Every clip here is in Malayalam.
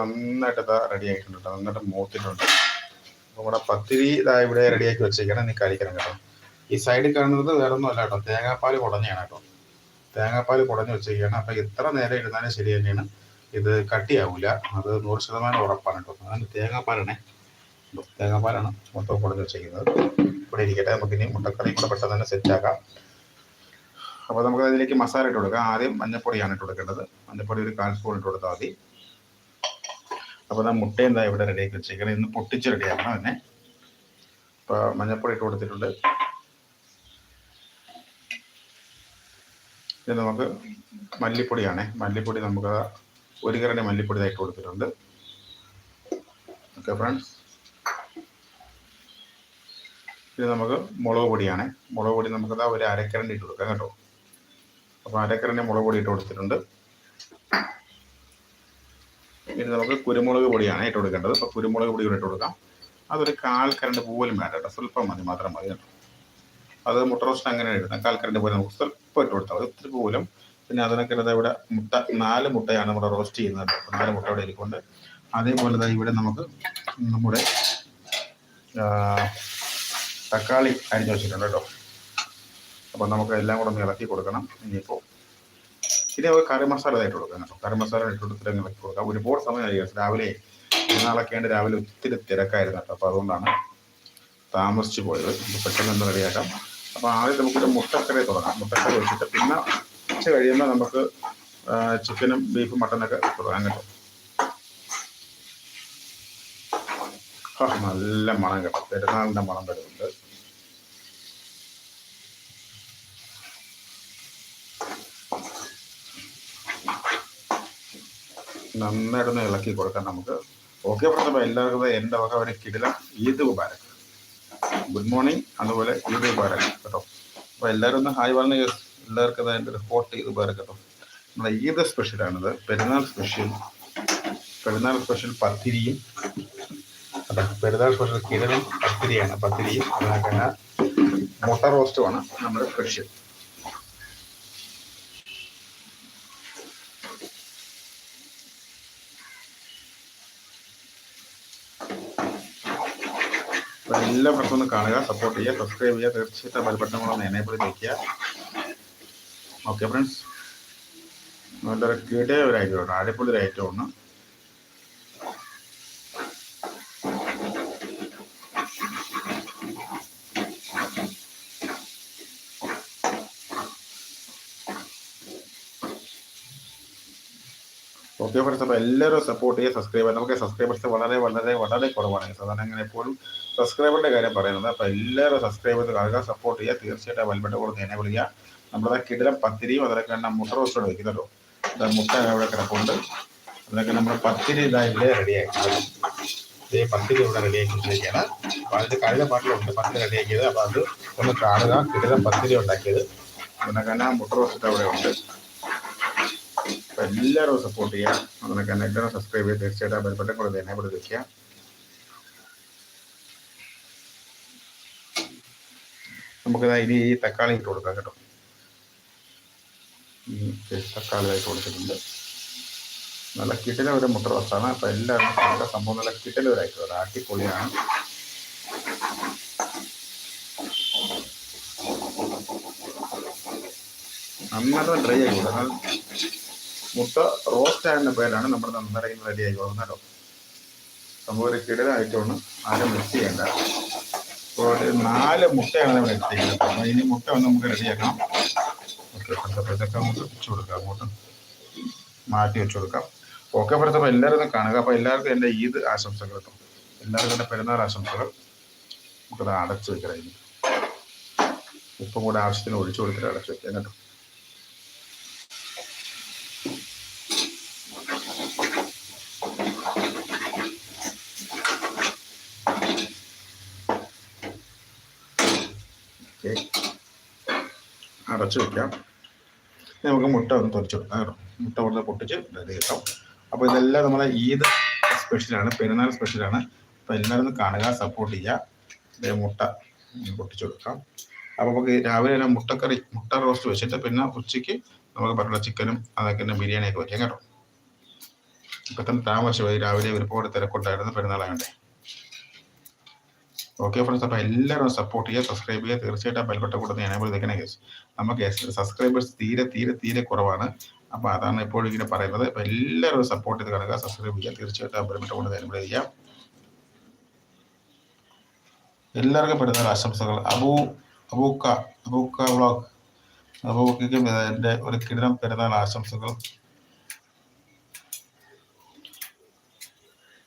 നന്നായിട്ട് ഇതാ റെഡി ആയിട്ടുണ്ട് നന്നായിട്ട് മൂത്തിട്ടുണ്ട്. നമ്മുടെ പത്തിരി ഇതാ ഇവിടെ റെഡിയാക്കി വെച്ചേക്കണം. നീ കഴിക്കണം കേട്ടോ. ഈ സൈഡിൽ കാണുന്നത് വേറെ ഒന്നും അല്ല കേട്ടോ. തേങ്ങാപ്പാൽ കുടഞ്ഞാണ് കേട്ടോ. തേങ്ങാപ്പാൽ കുടഞ്ഞ് വെച്ചേക്കാണ്. അപ്പം ഇത്ര നേരം ഇരുന്നാലും ശരി തന്നെയാണ്. ഇത് കട്ടിയാവില്ല അത് നൂറ് ശതമാനം ഉറപ്പാണ് കേട്ടോ. അതാണ് തേങ്ങാപ്പാലാണേ. തേങ്ങാപ്പാലാണ് മൊത്തം കുടഞ്ഞ് വെച്ചേക്കുന്നത്. ഇവിടെ ഇരിക്കട്ടെ. നമുക്ക് ഇനി മുട്ടക്കറി കൂടെ പെട്ടെന്ന് തന്നെ സെറ്റാക്കാം അപ്പോൾ നമുക്ക് അതിലേക്ക് മസാല ഇട്ട് കൊടുക്കാം. ആദ്യം മഞ്ഞപ്പൊടിയാണ് ഇട്ട് കൊടുക്കേണ്ടത്. മഞ്ഞപ്പൊടി ഒരു കാൽ സ്പൂൺ ഇട്ട് കൊടുത്താൽ മതി. അപ്പോൾ ഞാൻ മുട്ട എന്താ ഇവിടെ റെഡിയാക്കി വെച്ചേക്കണം ഇന്ന് പൊട്ടിച്ച് റെഡിയാക്കണം അതിനെ. അപ്പോൾ മഞ്ഞപ്പൊടി ഇട്ട് കൊടുത്തിട്ടുണ്ട്. ഇത് നമുക്ക് മല്ലിപ്പൊടിയാണേ. മല്ലിപ്പൊടി നമുക്ക് ഒരു കരണ്ടി മല്ലിപ്പൊടി ഇതായിട്ട് കൊടുത്തിട്ടുണ്ട്. ഓക്കെ ഫ്രണ്ട്സ് ഇത് നമുക്ക് മുളക് പൊടിയാണ്. മുളക് പൊടി നമുക്ക് ഒരു അരക്കരണ്ടി ഇട്ട് കൊടുക്കാം കേട്ടോ. അപ്പോൾ അരക്കരണ്ടി മുളക് പൊടി ഇട്ട് കൊടുത്തിട്ടുണ്ട്. ഇനി നമുക്ക് കുരുമുളക് പൊടിയാണ് ഇട്ട് കൊടുക്കേണ്ടത്. അപ്പോൾ കുരുമുളക് പൊടി കൂടെ ഇട്ട് കൊടുക്കാം. അതൊരു കാൽ കരണ്ട് പോലും വേണ്ട കേട്ടോ. സ്വല്പം മതി മാത്രം മതി കേട്ടോ. അത് മുട്ട റോസ്റ്റ് അങ്ങനെ ഇടുന്നത് കാൽ കരണ്ട് പോലെ നമുക്ക് സ്വല്പം ഇട്ട് കൊടുത്താൽ മതി. ഒത്തിരി പോലും പിന്നെ അതിനൊക്കെ ഇവിടെ മുട്ട നാല് മുട്ടയാണ് നമ്മുടെ റോസ്റ്റ് ചെയ്യുന്നത് നാല് മുട്ട ഇവിടെ ഇരിക്കുന്നുണ്ട് അതേപോലെ തന്നെ ഇവിടെ നമുക്ക് നമ്മുടെ തക്കാളി അരിഞ്ഞു വെച്ചിട്ടുണ്ട് കേട്ടോ. അപ്പോൾ നമുക്ക് എല്ലാം കൂടെ ഒന്ന് ഇളക്കി കൊടുക്കണം. ഇനിയിപ്പോൾ ഇനി നമുക്ക് കറി മസാല ഇട്ട് കൊടുക്കാം കേട്ടോ. കറി മസാല ഇട്ട് കൊടുത്തിട്ട് അങ്ങനെ ഇളക്കി കൊടുക്കാം. ഒരുപാട് സമയമായി. രാവിലെ നാളൊക്കെ ആണ്ട് രാവിലെ ഒത്തിരി തിരക്കായിരുന്നു കേട്ടോ. അപ്പോൾ അതുകൊണ്ടാണ് താമസിച്ച് പോയത്. പെട്ടെന്ന് ഒന്ന് റെഡിയാക്കാം. അപ്പോൾ ആദ്യം നമുക്കൊരു മുട്ടക്കറി തുടങ്ങാം. മുട്ടക്കറി വെച്ചിട്ട് പിന്നെ ഉച്ച കഴിയുമ്പോൾ നമുക്ക് ചിക്കനും ബീഫും മട്ടനൊക്കെ തുടങ്ങാം കേട്ടോ. നല്ല മണം കേട്ടോ. പെരുന്നാളിന്റെ മണം വരുന്നുണ്ട്. നന്നായിട്ടൊന്ന് ഇളക്കി കൊടുക്കാം നമുക്ക്. ഓക്കെ പറഞ്ഞപ്പോൾ എല്ലാവർക്കും എന്റെ വക ഒരു കിടിലം ഈദ് മുബാരക്. ഗുഡ് മോർണിംഗ് അതുപോലെ ഈദ് മുബാരക് കേട്ടോ. അപ്പോൾ എല്ലാവരും ഒന്ന് ഹായ് പറഞ്ഞ എല്ലാവർക്കും എന്റെ ഒരു ഹോട്ട് ഈദ് മുബാരക് കേട്ടോ. നമ്മുടെ ഈദ് സ്പെഷ്യലാണിത് പെരുന്നാൾ സ്പെഷ്യൽ പെരുന്നാൾ സ്പെഷ്യൽ പത്തിരിയും അതെ പെരുന്നാൾ സ്പെഷ്യൽ കിടലും പത്തിരിയാണ് പത്തിരിയും മുട്ട റോസ്റ്റുമാണ് നമ്മുടെ സ്പെഷ്യൽ എല്ലാ ഫ്രണ്ട്സും ഒന്ന് കാണുക സപ്പോർട്ട് ചെയ്യുക സബ്സ്ക്രൈബ് ചെയ്യുക തീർച്ചയായിട്ടും ബെൽബട്ടൺ കൂടെ ഒന്ന് എനേബിൾ വയ്ക്കുക ഓക്കെ ഫ്രണ്ട്സ് നല്ലൊരു കിടിയ ഒരു ഐറ്റമാണ് അടിപൊളി ഒരു ഐറ്റമാണ് ഓക്കെ ഫ്രണ്ട്സ് അപ്പോൾ എല്ലാവരും സപ്പോർട്ട് ചെയ്യുക സബ്സ്ക്രൈബ് നമുക്ക് സബ്സ്ക്രൈബേഴ്സ് വളരെ വളരെ വളരെ കുറവാണ്. സാധാരണ അങ്ങനെ എപ്പോഴും സബ്സ്ക്രൈബറിന്റെ കാര്യം പറയുന്നത് അപ്പോൾ എല്ലാവരും സബ്സ്ക്രൈബ് ചെയ്ത് കാണുക സപ്പോർട്ട് ചെയ്യുക. തീർച്ചയായിട്ടും വൽബട്ട കൂടുതൽ എന്നെ വിളിക്കുക നമ്മുടെ കിടിലം പത്തിരിയും അതിലൊക്കെ എണ്ണ മുട്ട റോസ്റ്റോട് വെക്കുന്നുണ്ടോ അത് മുട്ട ഇവിടെ കിടപ്പുണ്ട്. അതൊക്കെ നമ്മുടെ പത്തിരി ഇതാ ഇവിടെ റെഡിയാക്കി ഈ പത്തിരി ഇവിടെ റെഡിയാക്കിയിരിക്കുകയാണ് അപ്പോൾ അതിന്റെ കഴിഞ്ഞ പാട്ടിലുണ്ട് പത്തിരി റെഡിയാക്കിയത് അപ്പോൾ അത് ഒന്ന് കാണുക. കിടിലം പത്തിരി ഉണ്ടാക്കിയത്. അതിനൊക്കെ തന്നെ മുട്ട റോസ്റ്റ് അവിടെ ഉണ്ട്. എല്ലാവരും സപ്പോർട്ട് ചെയ്യുക. അതിനൊക്കെ തന്നെ എല്ലാവരും സബ്സ്ക്രൈബ് ചെയ്ത് തീർച്ചയായിട്ടും ബെൽബട്ടൻ കൂടെ എന്നെ കൂടെ വെക്കുക. നമുക്കിതാ ഇനി ഈ തക്കാളി ഇട്ട് കൊടുക്കാം കേട്ടോ. ഈ തക്കാളി ഇട്ട് കൊടുത്തിട്ടുണ്ട്. നല്ല കിട്ടല ഒരു മുട്ട റോസ്റ്റാണ് അപ്പോൾ എല്ലാവരും നല്ല സംഭവം നല്ല കിട്ടല ഒരു ആയിക്കോട്ടെ അടിപൊളിയാണ് നന്നായിട്ട് ഡ്രൈ ആയിക്കോട്ടെ എന്നാൽ മുട്ട റോസ്റ്റ് ആയതിന്റെ പേരാണ് നമ്മൾ നന്നായിട്ട് റെഡി ആയിക്കോളും കേട്ടോ. സംഭവം ഒരു കിടലായിട്ടാണ് ആരും മിക്സ് ചെയ്യേണ്ട. നാല് മുട്ടയാണ് നമ്മൾ എടുത്തിരിക്കുന്നത്. അപ്പം ഇനി മുട്ട ഒന്ന് നമുക്ക് റെഡിയാക്കണം. ഓക്കെ ഇതൊക്കെ നമുക്ക് വെച്ച് കൊടുക്കാം. അങ്ങോട്ട് മാറ്റി വെച്ച് കൊടുക്കാം. ഓക്കെ അപ്പോൾ എല്ലാവരും ഒന്ന് കാണുക. അപ്പോൾ എല്ലാവർക്കും എന്റെ ഈദ് ആശംസകൾ കേട്ടോ. എല്ലാവർക്കും എന്റെ പെരുന്നാൾ ആശംസകൾ. നമുക്കത് അടച്ചു വെക്കണം ഇനി. ഉപ്പും കൂടെ ആവശ്യത്തിന് ഒഴിച്ചു കൊടുത്തിട്ട് അടച്ചു വെക്കാം കേട്ടോ ഓക്കെ അടച്ചു വെക്കാം. നമുക്ക് മുട്ട ഒന്ന് കൊടുക്കാം കേട്ടോ. മുട്ട കൊണ്ട് പൊട്ടിച്ച് റെഡി കിട്ടും. അപ്പോൾ ഇതെല്ലാം നമ്മളെ ഈദ് സ്പെഷ്യലാണ് പെരുന്നാൾ സ്പെഷ്യലാണ് അപ്പോൾ എല്ലാവരും കാണുക സപ്പോർട്ട് ചെയ്യുക. മുട്ട പൊട്ടിച്ചു കൊടുക്കാം. അപ്പോൾ നമുക്ക് രാവിലെ തന്നെ മുട്ടക്കറി മുട്ട റോസ്റ്റ് വെച്ചിട്ട് പിന്നെ ഉച്ചയ്ക്ക് നമുക്ക് പറഞ്ഞ ചിക്കനും അതൊക്കെ തന്നെ ബിരിയാണിയൊക്കെ വയ്ക്കാം കേട്ടോ. ഇപ്പൊ തന്നെ താമസിച്ചു പോയി രാവിലെ ഒരുപാട് തിരക്കുണ്ടായിരുന്നു പെരുന്നാളാകണ്ടേ ഓക്കെ ഫ്രണ്ട്സ് അപ്പോൾ എല്ലാവരും സപ്പോർട്ട് ചെയ്യുക സബ്സ്ക്രൈബ് ചെയ്യുക. തീർച്ചയായിട്ടും ബെൽബട്ട കൂടെ എനേബിൾ നിൽക്കണേ കേസ് നമുക്ക് സബ്സ്ക്രൈബേഴ്സ് തീരെ തീരെ തീരെ കുറവാണ്. അപ്പോൾ അതാണ് എപ്പോഴും ഇങ്ങനെ പറയുന്നത്. അപ്പോൾ എല്ലാവരും സപ്പോർട്ട് ചെയ്ത് കാണുക സബ്സ്ക്രൈബ് ചെയ്യുക. തീർച്ചയായിട്ടും ബെൽബട്ട കൂടെ എനേബിൾ ചെയ്യുക. എല്ലാവർക്കും പെടുന്ന ആശംസകൾ. അബൂ അബൂക്ക അബൂക്ക വ്ളോഗ് അബൂക്കും എന്റെ ഒരു കിടനം പെരുന്നാൾ ആശംസകൾ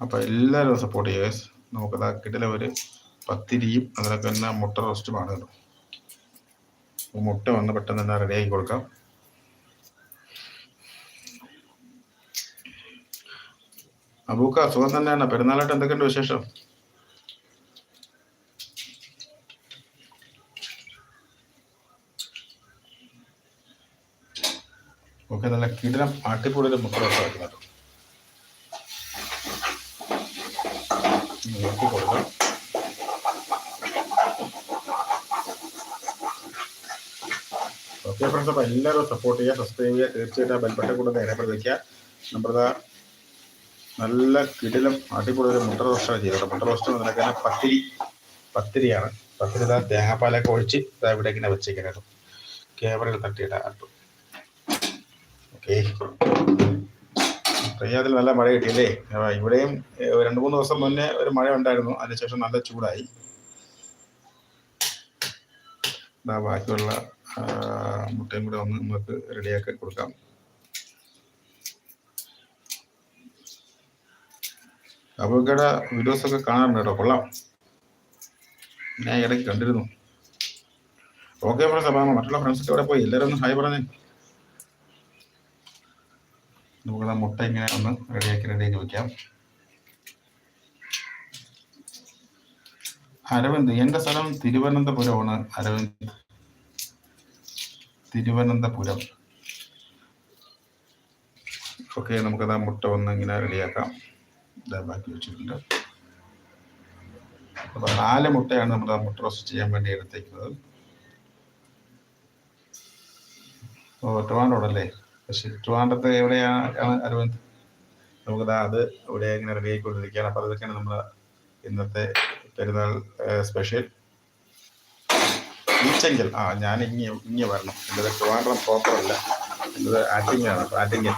അപ്പോൾ എല്ലാവരും സപ്പോർട്ട് ചെയ്യുക നമുക്കത് കിടല ഒരു പത്തിരിയും അതിനൊക്കെ തന്നെ മുട്ട റോസ്റ്റുമാണ് കേട്ടോ. മുട്ട വന്ന് പെട്ടെന്ന് തന്നെ റെഡിയാക്കി കൊടുക്കാം. അബൂക്ക സുഖം തന്നെയാണ്? പെരുന്നാളായിട്ട് എന്തൊക്കെയുണ്ട് വിശേഷം? ഓക്കെ നല്ല കിടനം ആട്ടിപ്പൊടിയുടെ മുട്ട റോസ്റ്റ് വെക്കുന്നത് നോക്കി കൊടുക്കാം ഓക്കെ ഫ്രണ്ട്സ് അപ്പോൾ എല്ലാവരും സപ്പോർട്ട് ചെയ്യുക സബ്സ്ക്രൈബ് ചെയ്യുക. തീർച്ചയായിട്ടും ബെൽബട്ടൻ കൂടെ നേരെ പ്രതിക്കുക നമ്മുടെ നല്ല കിടിലും അടിപൊളി ഒരു മുട്ട റോസ്റ്റാണ് ചെയ്തത്. മുട്ട റോസ്റ്റ് നിനക്ക് പത്തിരി. പത്തിരിയാണ്. പത്തിരി ഇതാ തേങ്ങാപ്പാലൊക്കെ ഒഴിച്ച് ഇതാ ഇവിടെ ഇങ്ങനെ വെച്ചേക്കുന്നത്. ക്യാമറയിൽ തട്ടിയിട്ട് ആട്ടു ഓക്കെ റിയാദിൽ നല്ല മഴ കിട്ടിയല്ലേ? ഇവിടെയും രണ്ട് മൂന്ന് ദിവസം മുന്നേ ഒരു മഴ ഉണ്ടായിരുന്നു. അതിനുശേഷം നല്ല ചൂടായി. ബാക്കിയുള്ള മുട്ടയും കൂടെ ഒന്ന് നമുക്ക് റെഡിയാക്കി കൊടുക്കാം. അബുക്കയുടെ വീഡിയോസ് ഒക്കെ കാണാറുണ്ട് കേട്ടോ കൊള്ളാം. ഞാൻ ഇടയ്ക്ക് കണ്ടിരുന്നു. ഓക്കെ ഫ്രണ്ട്സ് അപ്പം മറ്റുള്ള ഫ്രണ്ട്സൊക്കെ ഇവിടെ പോയി. എല്ലാവരും ഒന്ന് ഹായ് പറഞ്ഞേ. നമുക്ക് മുട്ട ഇങ്ങനെ ഒന്ന് റെഡിയാക്കി റെഡിയാക്കി വെക്കാം. അരവിന്ദ് എന്റെ സ്ഥലം തിരുവനന്തപുരമാണ് അരവിന്ദ്. തിരുവനന്തപുരം. ഓക്കെ നമുക്കത് മുട്ട ഒന്ന് ഇങ്ങനെ റെഡിയാക്കാം. ബാക്കി വെച്ചിട്ടുണ്ട്. അപ്പോൾ നാല് മുട്ടയാണ് നമ്മൾ ആ മുട്ട റോസ്റ്റ് ചെയ്യാൻ വേണ്ടി എടുത്തേക്കുന്നത്. ഓ ട്രിവാൻഡ്രോഡല്ലേ പക്ഷെ ട്രിവാൻഡ്രത്ത് എവിടെയാണ് അരവിന്ദ്? നമുക്കത് അത് ഇവിടെ ഇങ്ങനെ റെഡി ആയിക്കൊണ്ടിരിക്കുകയാണ്. അപ്പോൾ അതൊക്കെയാണ് നമ്മുടെ ഇന്നത്തെ പെരുന്നാൾ സ്പെഷ്യൽ. ഈച്ചെങ്കിൽ ആ ഞാൻ ഇങ്ങി ഇങ്ങി വരണം. എന്റെ ട്രിവാൻഡ്രം പ്രോപ്പറല്ല എന്റെ ആറ്റിങ്ങാണ് ആറ്റിങ്ങൽ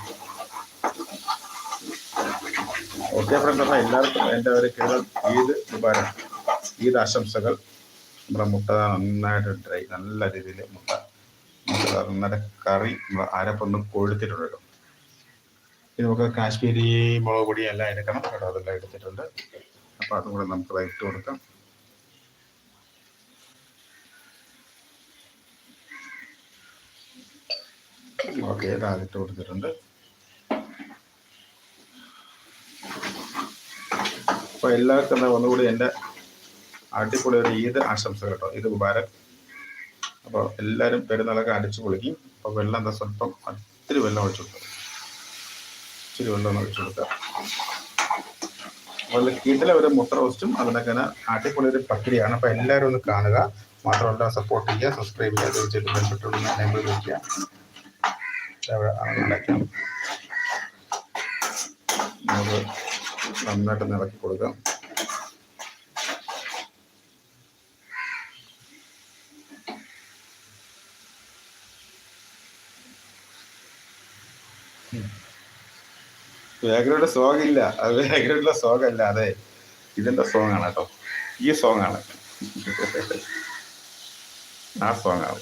ഓക്കെ ഫ്രണ്ട് അപ്പം എല്ലാവർക്കും എന്റെ ഒരു കേരളം ഈദ് മുബാരക് ഈദ് ആശംസകൾ. നമ്മുടെ മുട്ട നന്നായിട്ട് ഡ്രൈ നല്ല രീതിയിൽ മുട്ട നന്നായിട്ട് കറി അരപ്പൊന്ന് കൊഴുത്തിട്ടുണ്ട് കേട്ടോ ഇത് നമുക്ക് കാശ്മീരി മുളക് പൊടി എല്ലാം എടുക്കണം. കേട്ടോ അതെല്ലാം എടുത്തിട്ടുണ്ട്. അപ്പോൾ അതും കൂടെ നമുക്ക് ഇട്ട് കൊടുക്കാം. ഓക്കെ ഇട്ട് കൊടുത്തിട്ടുണ്ട്. അപ്പോൾ എല്ലാവർക്കും എന്താ ഒന്നുകൂടി എന്റെ അടിപൊളി ഒരു ഈദ് ആശംസകൾ കേട്ടോ. ഇത് മുബാരക്. അപ്പോൾ എല്ലാവരും പെരുന്നാളൊക്കെ അടിച്ചു പൊളിക്കും. അപ്പോൾ വെള്ളം എന്താ സ്വല്പം ഒത്തിരി വെള്ളം ഒഴിച്ചു കൊടുക്കുക ഇച്ചിരി വെള്ളം ഒഴിച്ചു കൊടുക്കുക അതുപോലെ കീട്ടിലെ ഒരു മുട്ട റോസ്റ്റും അതിനൊക്കെ അടിപൊളി ഒരു പത്തിരിയാണ് അപ്പോൾ എല്ലാവരും ഒന്ന് കാണുക. മാത്രമല്ല സപ്പോർട്ട് ചെയ്യുക സബ്സ്ക്രൈബ് ചെയ്യുക തീർച്ചയായിട്ടും വയ്ക്കുക ഉണ്ടാക്കാം നമുക്ക് നന്നായിട്ട് ഇളക്കി കൊടുക്കാം. വേഗരയുടെ സോങ് ഇല്ല. അത് വേഗരയുടെ സോങ് അല്ല അതെ. ഇതിന്റെ സോങ് ആണ് കേട്ടോ. ഈ സോങ് ആണ്. ആ സോങ് ആണ്.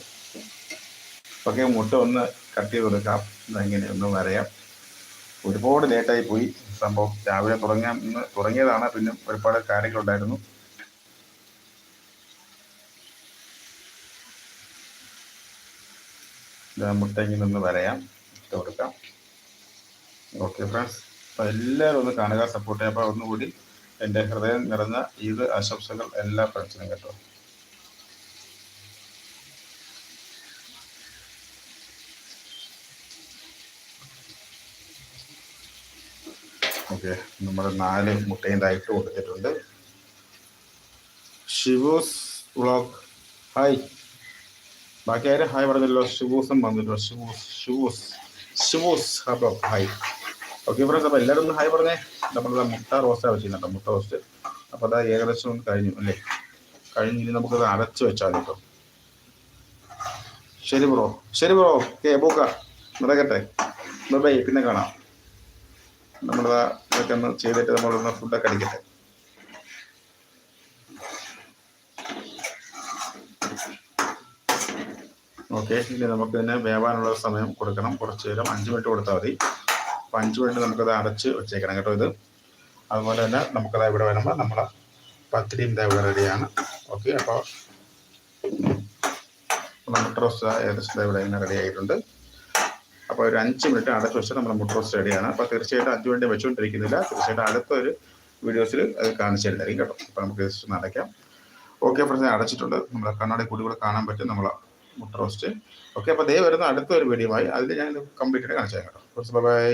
ഓക്കെ മുട്ട ഒന്ന് കട്ട് കൊടുക്കാം. എങ്ങനെ ഒന്നും പറയാം ഒരുപാട് ലേറ്റായി പോയി. സംഭവം രാവിലെ തുടങ്ങാൻ തുടങ്ങിയതാണ്. പിന്നെ ഒരുപാട് കാര്യങ്ങളുണ്ടായിരുന്നു മുട്ടയിൽ നിന്ന് വരയാം. ഇട്ട് കൊടുക്കാം. ഓക്കെ ഫ്രണ്ട്സ് അപ്പോൾ എല്ലാവരും ഒന്ന് കാണുക സപ്പോർട്ട് ചെയ്യാം അപ്പോൾ ഒന്നുകൂടി എന്റെ ഹൃദയം നിറഞ്ഞ ഈദ് ആശംസകൾ. എല്ലാ ഫ്രണ്ട്സിനും കേട്ടോ. ഓക്കെ നമ്മൾ നാല് മുട്ടയും ഡയറ്റ് കൊടുത്തിട്ടുണ്ട്. ഷിബൂസ് വ്ളോഗ് ഹായ് ബാക്കി ആരും? ഹായ് പറഞ്ഞല്ലോ. ഷിബൂസും പറഞ്ഞല്ലോ Shibus Shibus Shibus. Blog hi okay friends അപ്പോൾ എല്ലാവരും ഒന്ന് ഹായ് പറഞ്ഞേ. നമ്മളിത് മുട്ട റോസ്റ്റ് ആവശ്യം കേട്ടോ മുട്ട റോസ്റ്റ് അപ്പോൾ അത് ഏകദേശം ഒന്ന് കഴിഞ്ഞു അല്ലേ? കഴിഞ്ഞ് ഇനി നമുക്കത് അരച്ച് വെച്ചാൽ കേട്ടോ. ശരി ബ്രോ ശരി ബ്രോ. ഓക്കെ ബോക്ക. നടക്കട്ടെ. ബൈ. പിന്നെ കാണാം. നമ്മളിതാ ഇതൊക്കെ ഒന്ന് ചെയ്തിട്ട് നമ്മളൊന്ന് ഫുഡൊക്കെ അടിക്കട്ടെ. ഓക്കെ ഇനി നമുക്ക് തന്നെ വേവാനുള്ള സമയം കൊടുക്കണം. കുറച്ച് നേരം അഞ്ച് മിനിറ്റ് കൊടുത്താൽ മതി. അപ്പോൾ അഞ്ച് മിനിറ്റ് നമുക്കത് അടച്ച് വെച്ചേക്കണം കേട്ടോ ഇത്. അതുപോലെ തന്നെ നമുക്കത് ഇവിടെ വരുമ്പോൾ നമ്മളെ പത്തിരിയും ഇതാ ഇവിടെ റെഡിയാണ് ഓക്കെ അപ്പോൾ നമ്മുടെ ഡ്രസ്സ് ഏകദേശം ഇവിടെ ഇങ്ങനെ റെഡി ആയിട്ടുണ്ട്. അപ്പോൾ ഒരു അഞ്ച് മിനിറ്റ് അടച്ചു വെച്ചാൽ നമ്മുടെ മുട്ട റോസ്റ്റ് റെഡിയാണ് അപ്പോൾ തീർച്ചയായിട്ടും അഞ്ച് മിനിറ്റ് വെച്ചുകൊണ്ടിരിക്കുന്നില്ല തീർച്ചയായിട്ടും അടുത്തൊരു വീഡിയോസിൽ അത് കാണിച്ചു തരുന്നതായിരിക്കും കേട്ടോ. അപ്പോൾ നമുക്ക് ജസ്റ്റ് അടയ്ക്കാം. ഓക്കെ ഫ്രണ്ട്സ് അടച്ചിട്ടുണ്ട്. നമ്മുടെ കണ്ണാടി കൂടി കൂടെ കാണാൻ പറ്റും നമ്മളെ മുട്ട റോസ്റ്റ് ഓക്കെ അപ്പോൾ ദേ വരുന്ന അടുത്തൊരു വീഡിയോ ആയി. അതിൽ ഞാൻ കംപ്ലീറ്റ് ആയിട്ട് കാണിച്ചു തരാം കേട്ടോ. ബൈ